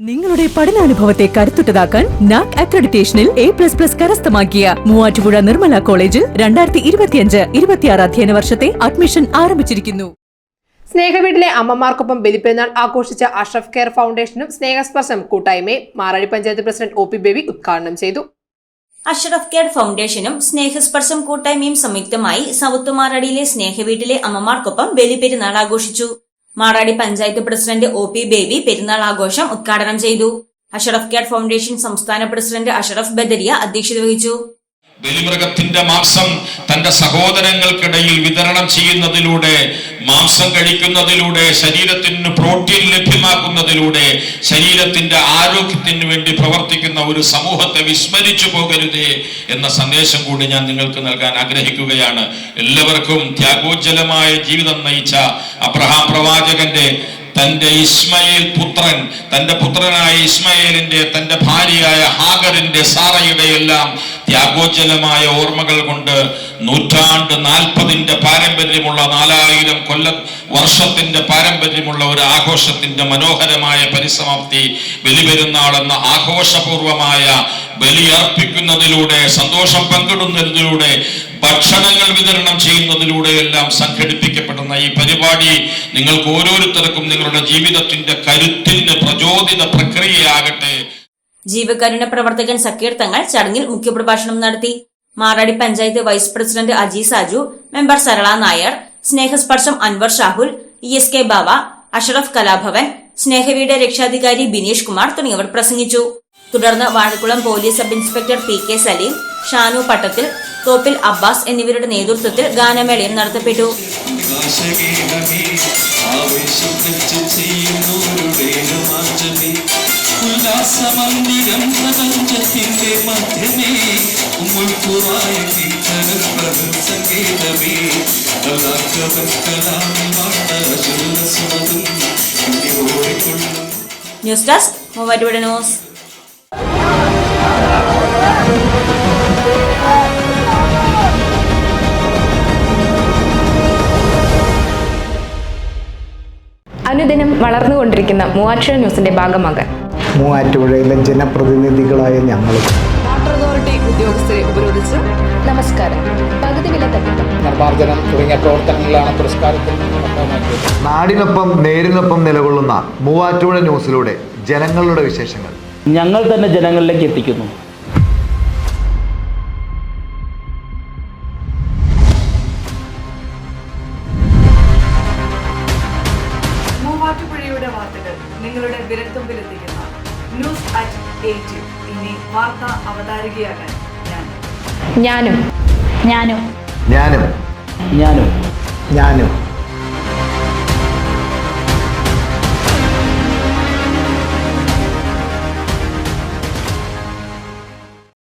നിങ്ങളുടെ പഠനാനുഭവത്തെ കരുത്തുറ്റതാക്കാൻ നാക് അക്രഡിറ്റേഷനിൽ എ പ്ലസ് പ്ലസ് കരസ്ഥമാക്കിയ മൂവാറ്റുപുഴ നിർമ്മല കോളേജിൽ രണ്ടായിരത്തി ഇരുപത്തിയഞ്ച് ഇരുപത്തിയാറ് അധ്യയന വർഷത്തെ അഡ്മിഷൻ ആരംഭിച്ചിരിക്കുന്നു. സ്നേഹവീട്ടിലെ അമ്മമാർക്കൊപ്പം ബലിപ്പെരുന്നാൾ ആഘോഷിച്ച അഷ്റഫ് കെയർ ഫൗണ്ടേഷനും സ്നേഹസ്പർശം കൂട്ടായ്മയെ Maradi panchayat president O P Baby ഉദ്ഘാടനം ചെയ്തു. അഷ്റഫ് കെയർ ഫൗണ്ടേഷനും സ്നേഹസ്പർശം കൂട്ടായ്മയും സംയുക്തമായി സൗത്ത് മാറാടിയിലെ സ്നേഹവീട്ടിലെ അമ്മമാർക്കൊപ്പം ബലിപെരുന്നാൾ ആഘോഷിച്ചു. Maradi panchayat president O P Baby പെരുന്നാൾ ആഘോഷം ഉദ്ഘാടനം ചെയ്തു. അഷറഫ് കെയർ ഫൗണ്ടേഷൻ സംസ്ഥാന പ്രസിഡന്റ് അഷറഫ് ബദരിയ അധ്യക്ഷത വഹിച്ചു. ബലിമൃഗത്തിന്റെ മാംസം തന്റെ സഹോദരങ്ങൾക്കിടയിൽ വിതരണം ചെയ്യുന്നതിലൂടെ മാംസം കഴിക്കുന്നതിലൂടെ ശരീരത്തിന് പ്രോട്ടീൻ ലഭ്യമാക്കുന്നതിലൂടെ ശരീരത്തിന്റെ ആരോഗ്യത്തിന് വേണ്ടി പ്രവർത്തിക്കുന്ന ഒരു സമൂഹത്തെ വിസ്മരിച്ചു പോകരുതേ എന്ന സന്ദേശം കൂടി ഞാൻ നിങ്ങൾക്ക് നൽകാൻ ആഗ്രഹിക്കുകയാണ്. എല്ലാവർക്കും ത്യാഗോജ്ജലമായ ജീവിതം നയിച്ച അബ്രഹാം പ്രവാചകന്റെ തന്റെ ഇസ്മയേൽ പുത്രൻ തന്റെ പുത്രനായ ഇസ്മയേലിന്റെ തന്റെ ഭാര്യയായ ഹാഗറിന്റെ സാറയുടെ എല്ലാം ത്യാഗോജ്ജലമായ ഓർമ്മകൾ കൊണ്ട് നൂറ്റാണ്ട് നാൽപ്പതിന്റെ പാരമ്പര്യമുള്ള നാലായിരം കൊല്ല വർഷത്തിന്റെ പാരമ്പര്യമുള്ള ഒരു ആഘോഷത്തിന്റെ മനോഹരമായ പരിസമാപ്തി ബലിപെരുന്നാൾ എന്ന ആഘോഷപൂർവമായ ബലിയർപ്പിക്കുന്നതിലൂടെ സന്തോഷം പങ്കിടുന്നതിലൂടെ ഭക്ഷണങ്ങൾ വിതരണം ചെയ്യുന്നതിലൂടെ എല്ലാം സംഘടിപ്പിക്കപ്പെടുന്ന ഈ പരിപാടി നിങ്ങൾക്ക് ഓരോരുത്തർക്കും നിങ്ങളുടെ ജീവിതത്തിന്റെ കരുത്തിന് പ്രചോദിത പ്രക്രിയയാകട്ടെ. ജീവകാരുണ്യ പ്രവർത്തകൻ സക്കീർത്തങ്ങൾ ചടങ്ങിൽ മുഖ്യപ്രഭാഷണം നടത്തി. Maradi panchayat vice president Aji Saju member Sarala Nair Snehasparsham Anwar Shahul E S K Bava Ashraf Kalabhavan സ്നേഹവിയുടെ രക്ഷാധികാരി ബിനീഷ് കുമാർ തുടങ്ങിയവർ പ്രസംഗിച്ചു. തുടർന്ന് Vazhakulam police sub inspector P K Saleem Shanu Pattathil Thoppil Abbas എന്നിവരുടെ നേതൃത്വത്തിൽ ഗാനമേളയും നടത്തപ്പെട്ടു. ഉല്ലാസമന്ദിരം പ്രപഞ്ചത്തിന്റെ മധ്യമേ. കീർത്തന സംഗീതമേ ഇനി ഓടിക്കൊള്ളും ന്യൂസ് ഡെസ്ക് മൂവാറ്റുപുഴ ന്യൂസ് അനുദിനം വളർന്നുകൊണ്ടിരിക്കുന്ന മൂവാറ്റുപുഴ ന്യൂസിന്റെ ഭാഗമാകാൻ. മൂവാറ്റുപുഴയിലെ ജനപ്രതിനിധികളായ ഞങ്ങളും ഉദ്യോഗസ്ഥരെ ഉപരോധിച്ച് നമസ്കാരം. പകുതി വില തട്ടിപ്പ്. നിർമ്മാർജനം തുടങ്ങിയ പ്രവർത്തനങ്ങളാണ് പുരസ്കാരത്തിൽ നാടിനൊപ്പം നേരിനൊപ്പം നിലകൊള്ളുന്ന മൂവാറ്റുപുഴ ന്യൂസിലൂടെ ജനങ്ങളുടെ വിശേഷങ്ങൾ. ഞങ്ങൾ തന്നെ ജനങ്ങളിലേക്ക് എത്തിക്കുന്നു. മൂവാറ്റുപുഴയുടെ വാർത്തകൾ നിങ്ങളുടെ വിരൽത്തുമ്പിലെത്തിക്കുന്ന. ന്യൂസ് അറ്റ് എയ്റ്റ് ഇനി വാർത്ത അവതാരികയാകാൻ. ഞാനും. ഞാനും. ഞാനും. ഞാനും. ഞാനും.